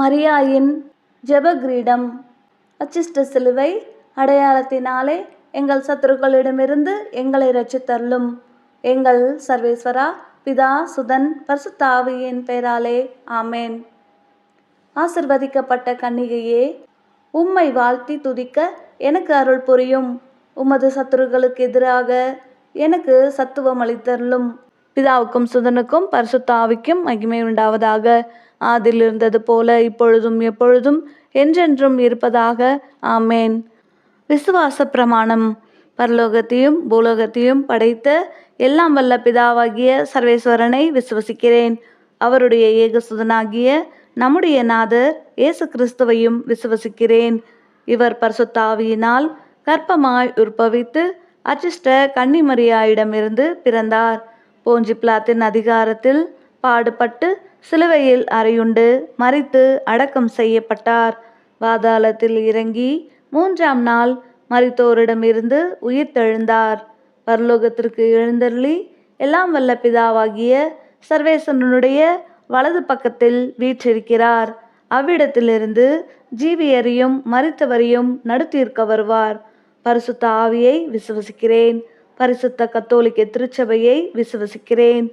மரியாயின் ஜெபகிரீடம். அச்சிஷ்ட சிலுவை அடையாளத்தினாலே எங்கள் சத்துருக்களிடமிருந்து எங்களை ரச்சித்தள்ளும் எங்கள் சர்வேஸ்வரா பிதா சுதன் பர்சுத்தாவியின் பெயராலே ஆமேன். ஆசிர்வதிக்கப்பட்ட கன்னிகையே உம்மை வாழ்த்தி துதிக்க எனக்கு அருள் புரியும். உமது சத்துருக்களுக்கு எதிராக எனக்கு சத்துவம் அளித்தருளும். பிதாவுக்கும் சுதனுக்கும் பரிசுத்தாவிக்கும் மகிமை உண்டாவதாக. அதில் இருந்தது போல இப்பொழுதும் எப்பொழுதும் என்றென்றும் இருப்பதாக. ஆமேன். விசுவாச பிரமாணம் பரலோகத்தையும் பூலோகத்தையும் படைத்த எல்லாம் வல்ல பிதாவாகிய சர்வேஸ்வரனை விசுவசிக்கிறேன். அவருடைய ஏகசுதனாகிய நம்முடைய நாதர் இயேசு கிறிஸ்துவையும் விசுவசிக்கிறேன். இவர் பரிசுத்தாவியினால் கற்பமாய் உற்பவித்து அச்சிஷ்ட கன்னிமரியாயிடமிருந்து பிறந்தார். போஞ்சி பிளாத்தின் அதிகாரத்தில் பாடுபட்டு சிலுவையில் அறையுண்டு மறித்து அடக்கம் செய்யப்பட்டார். பாதாளத்தில் இறங்கி மூன்றாம் நாள் மறித்தோரிடமிருந்து உயிர்த்தெழுந்தார் பரலோகத்திற்கு எழுந்தருளி எல்லாம் வல்ல பிதாவாகிய சர்வேசனுடைய வலது பக்கத்தில் வீற்றிருக்கிறார். அவ்விடத்திலிருந்து ஜீவியரையும் மறித்தவரையும் நடுத்தீர்க்க வருவார். பரிசுத்த ஆவியை விசுவசிக்கிறேன். பரிசுத்த கத்தோலிக்க திருச்சபையை விசுவசிக்கிறேன்.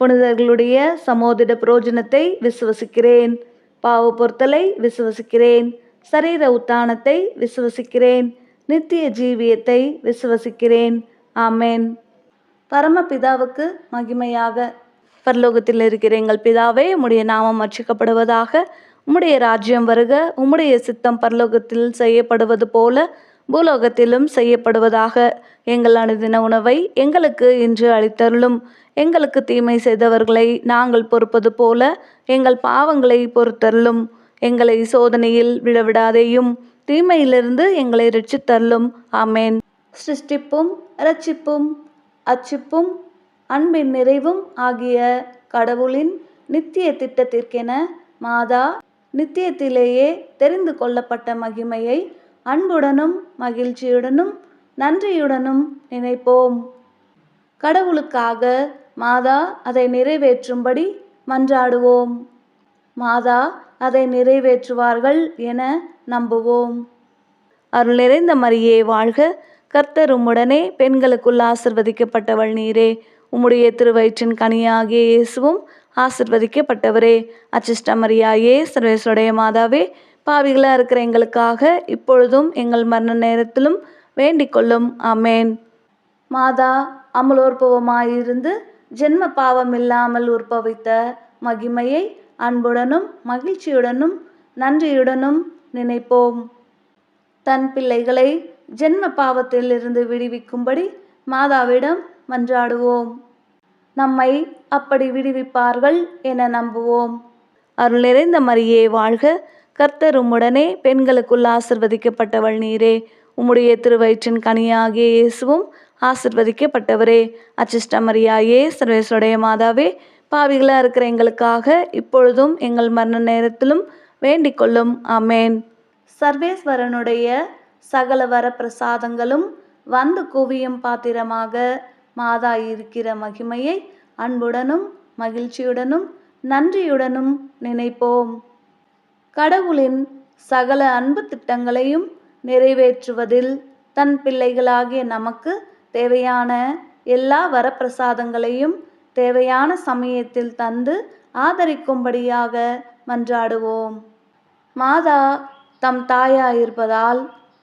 புனிதர்களுடைய சமோதிட புரோஜனத்தை விசுவசிக்கிறேன். பாவ பொருத்தலை விசுவசிக்கிறேன். சரீர உத்தானத்தை விசுவசிக்கிறேன். நித்திய ஜீவியத்தை விசுவசிக்கிறேன். ஆமேன். பரமபிதாவுக்கு மகிமையாக. பரலோகத்தில் இருக்கிற எங்கள் பிதாவே உம்முடைய நாமம் அர்ச்சிக்கப்படுவதாக உம்முடைய ராஜ்யம் வருக உம்முடைய சித்தம் பரலோகத்தில் செய்யப்படுவது போல பூலோகத்திலும் செய்யப்படுவதாக. எங்கள் அனுதின உணவை எங்களுக்கு இன்று அளித்தருளும். எங்களுக்கு தீமை செய்தவர்களை நாங்கள் பொறுப்பது போல எங்கள் பாவங்களை பொறுத்தருளும். எங்களை சோதனையில் விடவிடாதேயும் தீமையிலிருந்து எங்களை ரட்சித்தருளும். ஆமேன். சிருஷ்டிப்பும் இரட்சிப்பும் அச்சிப்பும் அன்பின் நிறைவும் ஆகிய கடவுளின் நித்திய திட்டத்திற்கென மாதா நித்தியத்திலேயே தெரிந்து கொள்ளப்பட்ட மகிமையை அன்புடனும் மகிழ்ச்சியுடனும் நன்றியுடனும் நினைப்போம். கடவுளுக்காக மாதா அதை நிறைவேற்றும்படி மன்றாடுவோம். மாதா அதை நிறைவேற்றுவார்கள் என நம்புவோம். அருள் நிறைந்த மரியே வாழ்க! கர்த்தர் உம்முடனே பெண்களுக்குள் ஆசிர்வதிக்கப்பட்டவள் நீரே. உம்முடைய திருவயிற்றின் கனியாகிய இயேசுவும் ஆசிர்வதிக்கப்பட்டவரே. அச்சிஷ்ட மரியாயே சர்வேசுடைய மாதாவே பாவிகளாக இருக்கிற எங்களுக்காக இப்பொழுதும் எங்கள் மரண நேரத்திலும் வேண்டிக் கொள்ளும் மாதா அமலோற்பவமாயிருந்து ஜென்ம பாவம் இல்லாமல் உற்பவித்த மகிமையை அன்புடனும் மகிழ்ச்சியுடனும் நன்றியுடனும் நினைப்போம். தன் பிள்ளைகளை ஜென்ம பாவத்திலிருந்து விடுவிக்கும்படி மாதாவிடம் மன்றாடுவோம். நம்மை அப்படி விடுவிப்பார்கள் என நம்புவோம். அருள் நிறைந்த மரியே வாழ்க கர்த்தர் உம்முடனே பெண்களுக்குள் ஆசிர்வதிக்கப்பட்டவள் நீரே. உம்முடைய திருவயிற்றின் கனியாகிய இயேசுவும் ஆசிர்வதிக்கப்பட்டவரே. அச்சிஷ்டமரியாயே சர்வேஸ்வடைய சர்வேசுடைய மாதாவே பாவிகளாக இருக்கிற எங்களுக்காக இப்பொழுதும் எங்கள் மரண நேரத்திலும் வேண்டிக் கொள்ளும் அமேன் சர்வேஸ்வரனுடைய சகல வர பிரசாதங்களும் வந்து குவியும் பாத்திரமாக மாதா இருக்கிற மகிமையை அன்புடனும் மகிழ்ச்சியுடனும் நன்றியுடனும் நினைப்போம். கடவுளின் சகல அன்பு திட்டங்களையும் நிறைவேற்றுவதில் தன் பிள்ளைகளாகிய நமக்கு தேவையான எல்லா வரப்பிரசாதங்களையும் தேவையான சமயத்தில் தந்து ஆதரிக்கும்படியாக மன்றாடுவோம். மாதா தம் தாயாயிருப்பதால்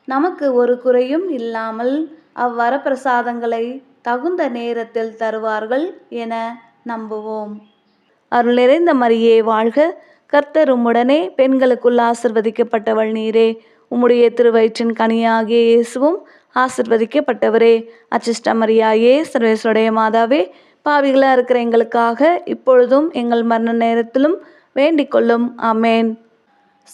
நமக்கு ஒரு குறையும் இல்லாமல் அவ்வரப்பிரசாதங்களை தகுந்த நேரத்தில் தருவார்கள் என நம்புவோம். அருள் நிறைந்த மரியே வாழ்க கர்த்தர் உம்முடனே பெண்களுக்குள் ஆசிர்வதிக்கப்பட்டவள் நீரே. உம்முடைய திருவயிற்றின் கனியாகிய இயேசுவும் ஆசிர்வதிக்கப்பட்டவரே. அச்சிஷ்டமரியாயே மரியாயே மாதாவே பாவிகளாக இருக்கிற எங்களுக்காக இப்பொழுதும் எங்கள் மரண நேரத்திலும் வேண்டிக்கொள்ளும். அமேன்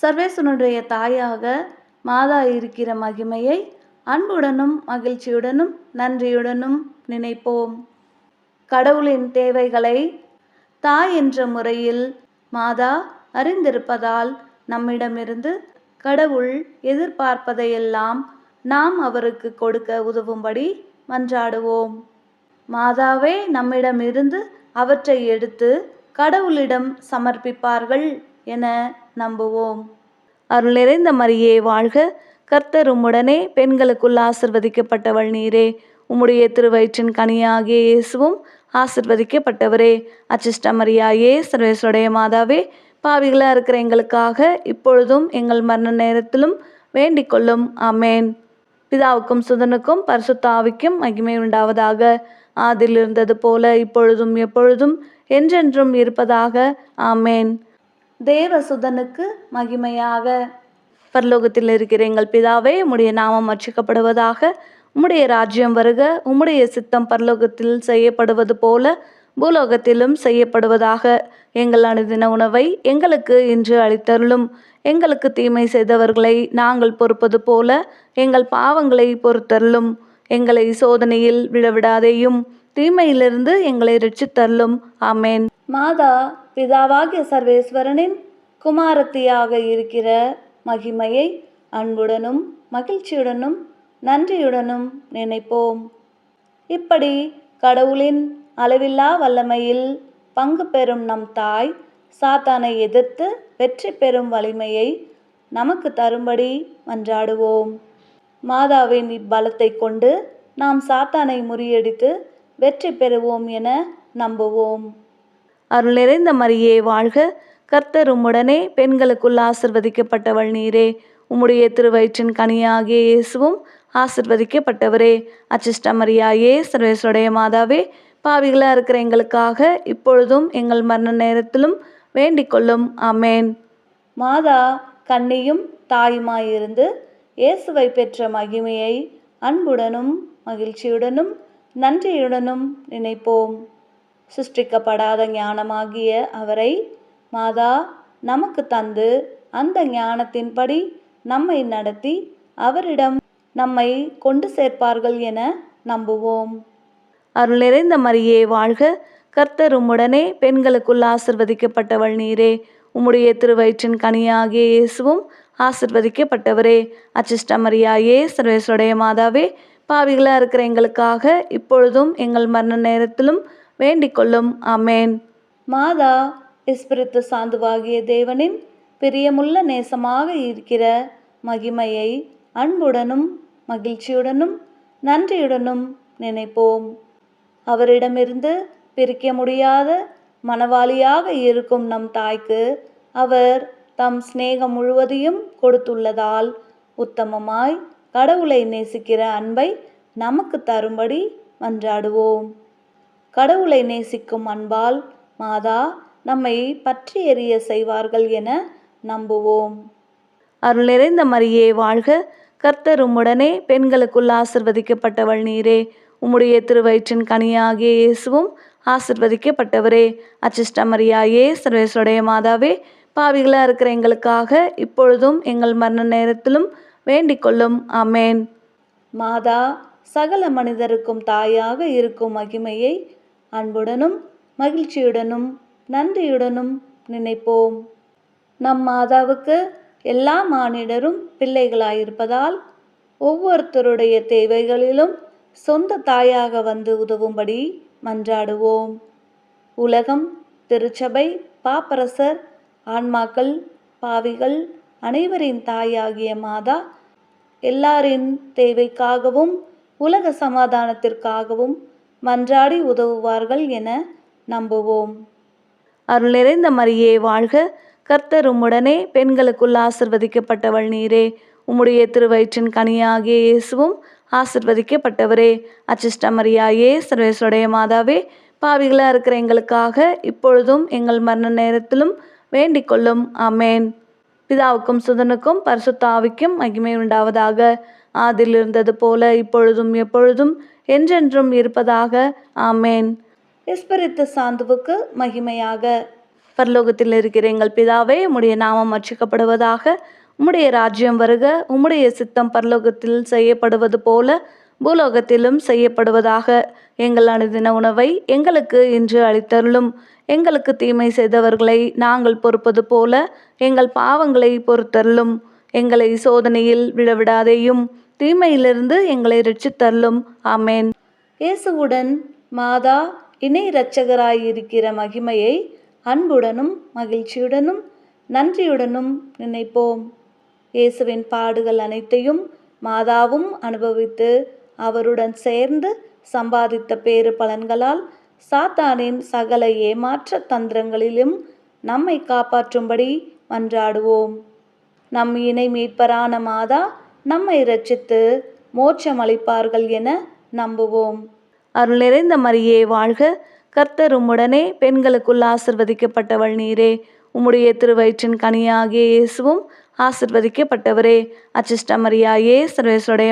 சர்வேஸ்வனுடைய தாயாக மாதா இருக்கிற மகிமையை அன்புடனும் மகிழ்ச்சியுடனும் நன்றியுடனும் நினைப்போம். கடவுளின் தேவைகளை தாய் என்ற முறையில் மாதா அறிந்திருப்பதால் நம்மிடமிருந்து கடவுள் எதிர்பார்ப்பதையெல்லாம் நாம் அவருக்கு கொடுக்க உதவும்படி மன்றாடுவோம். மாதாவே நம்மிடமிருந்து அவற்றை எடுத்து கடவுளிடம் சமர்ப்பிப்பார்கள் என நம்புவோம். அருள் நிறைந்த மரியே வாழ்க! கர்த்தர் உம்முடனே பெண்களுக்குள் ஆசிர்வதிக்கப்பட்டவள் நீரே. உம்முடைய திருவயிற்றின் கனியாகிய இயேசுவும் ஆசிர்வதிக்கப்பட்டவரே. அச்சிஷ்ட மரியாயே மாதாவே பாவிகளாக இருக்கிற எங்களுக்காக இப்பொழுதும் எங்கள் மரண நேரத்திலும் வேண்டிக் கொள்ளும். அமேன் பிதாவுக்கும் சுதனுக்கும் பரிசுத்தாவிக்கும் மகிமை உண்டாவதாக. ஆதில் இருந்தது போல இப்பொழுதும் எப்பொழுதும் என்றென்றும் இருப்பதாக. ஆமேன். தேவசுதனுக்கு மகிமையாக. பரலோகத்தில் இருக்கிற எங்கள் பிதாவே உம்முடைய நாமம் அர்ச்சிக்கப்படுவதாக உம்முடைய ராஜ்யம் வருக உம்முடைய சித்தம் பரலோகத்தில் செய்யப்படுவது போல பூலோகத்திலும் செய்யப்படுவதாக எங்கள் அனுதின உணவை எங்களுக்கு இன்று அளித்தருளும். எங்களுக்கு தீமை செய்தவர்களை நாங்கள் பொறுப்பது போல எங்கள் பாவங்களை பொறுத்தருளும். எங்களை சோதனையில் விழவிடாதேயும் தீமையிலிருந்து எங்களை ரட்சித்தருளும். ஆமேன். மாதா பிதாவாகிய சர்வேஸ்வரனின் குமாரத்தியாக இருக்கிற மகிமையை அன்புடனும் மகிழ்ச்சியுடனும் நன்றியுடனும் நினைப்போம். இப்படி கடவுளின் அளவில்லா வல்லமையில் பங்கு பெறும் நம் தாய் சாத்தானை எதிர்த்து வெற்றி பெறும் வலிமையை நமக்கு தரும்படி மன்றாடுவோம். மாதாவின் இப்பலத்தை கொண்டு நாம் சாத்தானை முறியடித்து வெற்றி பெறுவோம் என நம்புவோம். அருள் நிறைந்த மரியே வாழ்க! கர்த்தர் உம்முடனே பெண்களுக்குள் ஆசிர்வதிக்கப்பட்டவள் நீரே. உம்முடைய திருவயிற்றின் கனியாகிய இயேசுவும் ஆசிர்வதிக்கப்பட்டவரே. அச்சிஷ்ட மரியாயே மாதாவே பாவிகளாக இருக்கிற எங்களுக்காக இப்பொழுதும் எங்கள் மரண நேரத்திலும் வேண்டிக் கொள்ளும் மாதா கன்னியும் தாயுமாயிருந்து இயேசுவை பெற்ற மகிமையை அன்புடனும் மகிழ்ச்சியுடனும் நன்றியுடனும் நினைப்போம். சிருஷ்டிக்கப்படாத ஞானமாகிய அவரை மாதா நமக்கு தந்து அந்த ஞானத்தின்படி நம்மை நடத்தி அவரிடம் நம்மை கொண்டு சேர்ப்பார்கள் என நம்புவோம். அருள் நிறைந்த மரியே வாழ்க. கர்த்தர் உம்முடனே பெண்களுக்குள் ஆசிர்வதிக்கப்பட்டவள் நீரே. உம்முடைய திருவயிற்றின் கனியாகிய இயேசுவும் ஆசிர்வதிக்கப்பட்டவரே. அச்சிஷ்ட மரியாயே சர்வேசுடைய மாதாவே பாவிகளாக இருக்கிற எங்களுக்காக இப்பொழுதும் எங்கள் மரண நேரத்திலும் வேண்டிக் கொள்ளும் அமேன் மாதா இஸ்பிரித்து சாந்துவாகிய தேவனின் பிரியமுள்ள நேசமாக இருக்கிற மகிமையை அன்புடனும் மகிழ்ச்சியுடனும் நன்றியுடனும் நினைப்போம். அவரிடமிருந்து பிரிக்க முடியாத மனவாளியாக இருக்கும் நம் தாய்க்கு அவர் தம் சிநேகம் முழுவதையும் கொடுத்துள்ளதால் உத்தமமாய் கடவுளை நேசிக்கிற அன்பை நமக்கு தரும்படி மன்றாடுவோம். கடவுளை நேசிக்கும் அன்பால் மாதா நம்மை பற்றி எறிய செய்வார்கள் என நம்புவோம். அருள் நிறைந்த மரியே வாழ்க. கர்த்தரும் உடனே பெண்களுக்குள் ஆசிர்வதிக்கப்பட்டவள் நீரே. உம்முடைய திருவயிற்றின் கனியாகிய இயேசுவும் ஆசிர்வதிக்கப்பட்டவரே. அச்சிஷ்டமரியாயே மரியாயே மாதாவே பாவிகளாக இருக்கிற எங்களுக்காக இப்பொழுதும் எங்கள் மரண நேரத்திலும் வேண்டிக் கொள்ளும். அமேன் மாதா சகல மனிதருக்கும் தாயாக இருக்கும் மகிமையை அன்புடனும் மகிழ்ச்சியுடனும் நன்றியுடனும் நினைப்போம். நம் மாதாவுக்கு எல்லா மானிடரும் பிள்ளைகளாயிருப்பதால் ஒவ்வொருத்தருடைய தேவைகளிலும் சொந்த தாயாக வந்து உதவும்படி மன்றாடுவோம். உலகம் திருச்சபை பாப்பரசர் ஆன்மாக்கள் பாவிகள் அனைவரின் தாயாகிய மாதா எல்லாரின் தேவைக்காகவும் உலக சமாதானத்திற்காகவும் மன்றாடி உதவுவார்கள் என நம்புவோம். அருள் நிறைந்த மரியே வாழ்க கர்த்தர் உம்முடனே பெண்களுக்குள் ஆசிர்வதிக்கப்பட்டவள் நீரே. உம்முடைய திருவயிற்றின் கனியாகிய இயேசுவும் ஆசிர்வதிக்கப்பட்டவரே. அச்சிஷ்ட மரியாயே மாதாவே பாவிகளாக இருக்கிற எங்களுக்காக இப்பொழுதும் எங்கள் மரண நேரத்திலும் வேண்டிக் கொள்ளும். ஆமேன். பிதாவுக்கும் சுதனுக்கும் பரிசுத்தாவிக்கும் மகிமை உண்டாவதாக. ஆதில் இருந்தது போல இப்பொழுதும் எப்பொழுதும் என்றென்றும் இருப்பதாக. ஆமேன். எஸ்பரித்து சாந்துவுக்கு மகிமையாக. பரலோகத்தில் இருக்கிற எங்கள் பிதாவே உம்முடைய நாமம் அர்ச்சிக்கப்படுவதாக உம்முடைய ராஜ்யம் வருக உம்முடைய சித்தம் பரலோகத்தில் செய்யப்படுவது போல பூலோகத்திலும் செய்யப்படுவதாக. எங்கள் அனுதின உணவை எங்களுக்கு இன்று அளித்தருளும். எங்களுக்கு தீமை செய்தவர்களை நாங்கள் பொறுப்பது போல எங்கள் பாவங்களை பொறுத்தருளும். எங்களை சோதனையில் விழவிடாதேயும் தீமையிலிருந்து எங்களை ரட்சித்தருளும். ஆமேன். இயேசுவுடன் மாதா இணை இரட்சகராயிருக்கிற மகிமையை அன்புடனும் மகிழ்ச்சியுடனும் நன்றியுடனும் நினைப்போம். இயேசுவின் பாடுகள் அனைத்தையும் மாதாவும் அனுபவித்து அவருடன் சேர்ந்து சம்பாதித்த பேறு பலன்களால் சாத்தானின் சகல ஏமாற்ற தந்திரங்களிலும் நம்மை காப்பாற்றும்படி மன்றாடுவோம். நம் இணை மீட்பரான மாதா நம்மை இரட்சித்து மோட்சம் அளிப்பார்கள் என நம்புவோம். அருள் நிறைந்த மரியே வாழ்க கர்த்தர் உம்முடனே பெண்களுக்குள் ஆசிர்வதிக்கப்பட்டவள் நீரே. உம்முடைய திருவயிற்றின் கனியாகிய இயேசுவும் ஆசிர்வதிக்கப்பட்டவரே. அச்சிஷ்ட மரியாயே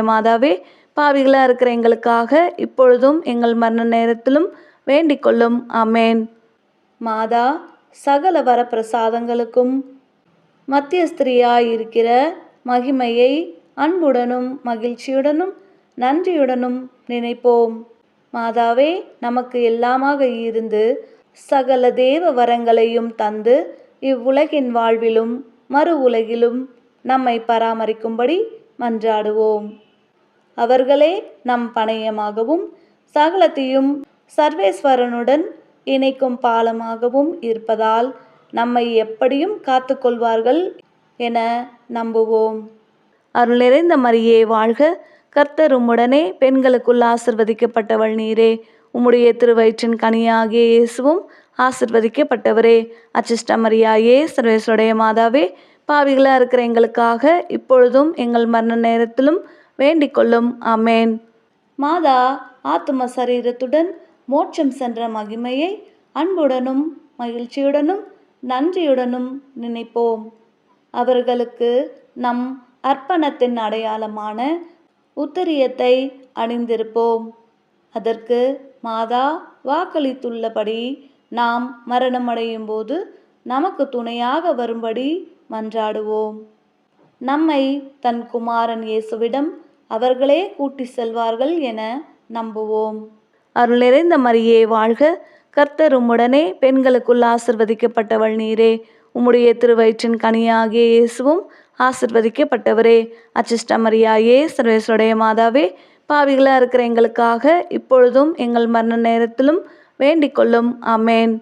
மாதாவே பாவிகளாக இருக்கிற எங்களுக்காக இப்பொழுதும் எங்கள் மரண நேரத்திலும் வேண்டிக் கொள்ளும் அமேன் மாதா சகல வரப்பிரசாதங்களுக்கும் மத்தியஸ்திரியாயிருக்கிற மகிமையை அன்புடனும் மகிழ்ச்சியுடனும் நன்றியுடனும் நினைப்போம். மாதாவே நமக்கு எல்லாமாக இருந்து சகல தேவ வரங்களையும் தந்து இவ்வுலகின் வாழ்விலும் மறு உலகிலும் நம்மை பராமரிக்கும்படி மன்றாடுவோம். அவர்களே நம் பணையமாகவும் சகலத்தையும் சர்வேஸ்வரனுடன் இணைக்கும் பாலமாகவும் இருப்பதால் நம்மை எப்படியும் காத்துக்கொள்வார்கள் என நம்புவோம். அருள் நிறைந்த மரியே வாழ்க! கர்த்தர் உம்முடனே பெண்களுக்குள் ஆசிர்வதிக்கப்பட்டவள் நீரே. உம்முடைய திருவயிற்றின் கனியாகிய இயேசுவும் ஆசிர்வதிக்கப்பட்டவரே. அச்சிஷ்ட மரியாயே மாதாவே பாவிகளாக இருக்கிற எங்களுக்காக இப்பொழுதும் எங்கள் மரண நேரத்திலும் வேண்டிக் கொள்ளும். மாதா ஆத்தும சரீரத்துடன் மோட்சம் சென்ற மகிமையை அன்புடனும் மகிழ்ச்சியுடனும் நன்றியுடனும் நினைப்போம். அவர்களுக்கு நம் அர்ப்பணத்தின் அடையாளமான உத்தரியத்தை அணிந்திருப்போம். அதற்கு மாதா வாக்களித்துள்ளபடி நாம் மரணமடையும் போது நமக்கு துணையாக வரும்படி மன்றாடுவோம். நம்மை தன் குமாரன் இயேசுவிடம் அவர்களே கூட்டி செல்வார்கள் என நம்புவோம். அருள் நிறைந்த மரியே வாழ்க! கர்த்தர் உம்முடனே பெண்களுக்குள் ஆசிர்வதிக்கப்பட்டவள் நீரே. உம்முடைய திருவயிற்றின் கனியாகிய இயேசுவும் ஆசிர்வதிக்கப்பட்டவரே. அச்சிஷ்ட மரியாயே மாதாவே பாவிகளாக இருக்கிற எங்களுக்காக இப்பொழுதும் எங்கள் மரண நேரத்திலும் வேண்டிக்கொள்ளும். அமேன்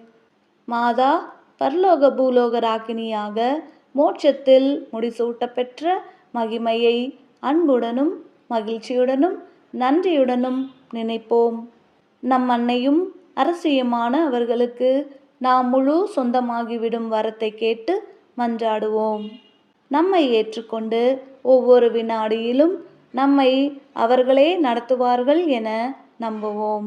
மாதா பரலோக பூலோக ராகினியாக மோட்சத்தில் முடிசூட்ட பெற்ற மகிமையை அன்புடனும் மகிழ்ச்சியுடனும் நன்றியுடனும் நினைப்போம். நம் அன்னையும் அரசியுமான அவர்களுக்கு நாம் முழு சொந்தமாகிவிடும் வரத்தை கேட்டு மன்றாடுவோம். நம்மை ஏற்றுக்கொண்டு ஒவ்வொரு வினாடியிலும் நம்மை அவர்களே நடத்துவார்கள் என நம்புவோம்.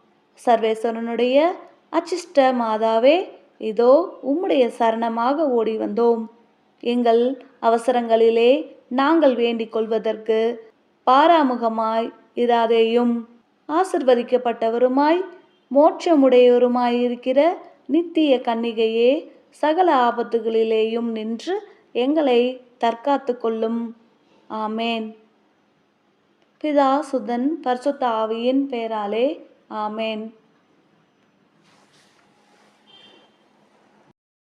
சர்வேஸ்வரனுடைய அச்சிஷ்ட மாதாவே இதோ உம்முடைய சரணமாக ஓடி வந்தோம். எங்கள் அவசரங்களிலே நாங்கள் வேண்டிக் கொள்வதற்கு பாராமுகமாய் இராதேயும். ஆசிர்வதிக்கப்பட்டவருமாய் மோட்சமுடையவருமாயிருக்கிற நித்திய கன்னிகையே சகல ஆபத்துகளிலேயும் நின்று எங்களை தற்காத்து கொள்ளும் ஆமேன். பிதா சுதன் பரிசுத்த ஆவியின் பெயராலே ஆமேன்